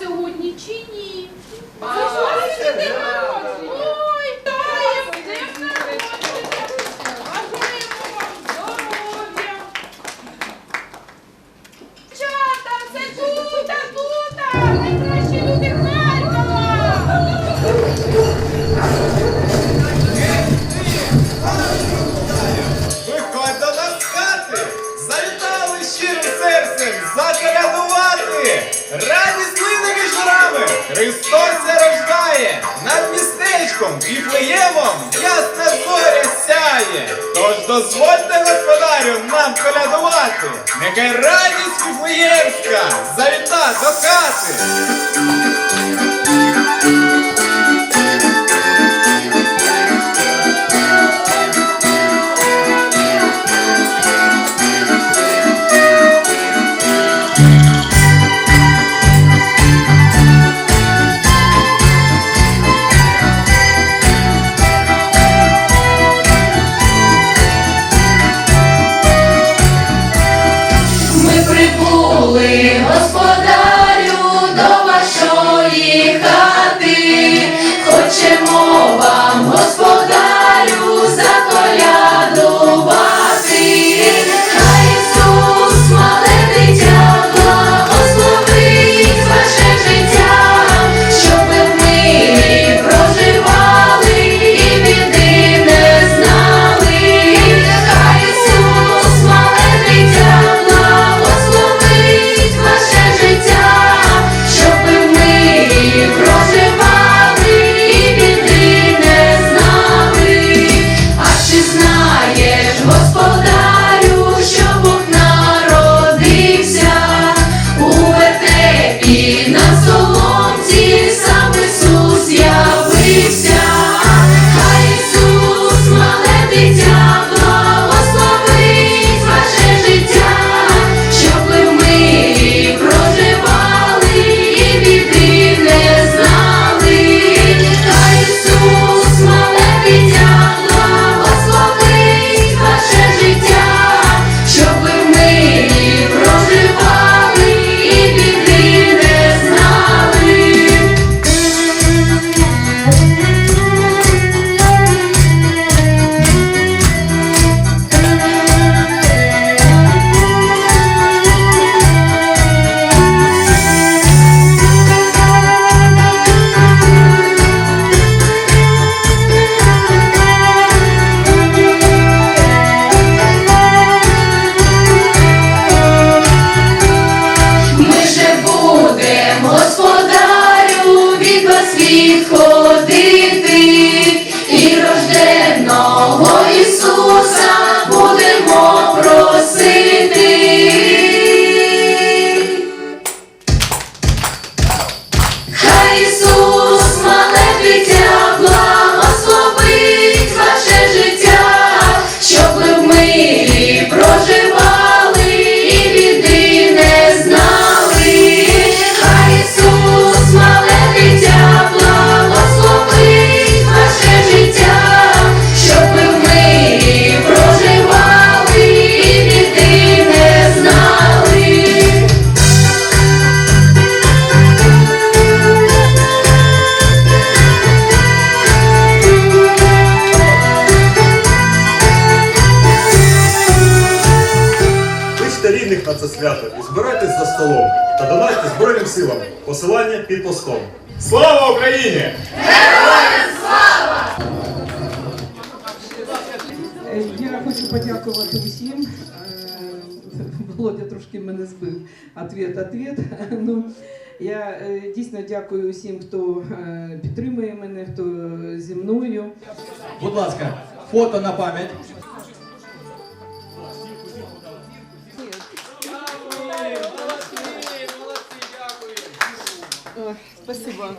сьогодні чи ні? Христос рождає над містечком і Віфлеємом ясна зоря сяє. Тож дозвольте, господарю, нам колядувати. Нехай радість Віфлеємська завіта до хати. були господа. свято і збирайтесь за столом та донатьте Збройним силам посилання під постом. Слава Україні! Героям слава! Я хочу подякувати усім. Е, Володя трошки мене збив ответ, ответ. Ну, Я е, дійсно дякую усім, хто е, підтримує мене, хто зі мною. Будь ласка, фото на пам'ять. Спасибо.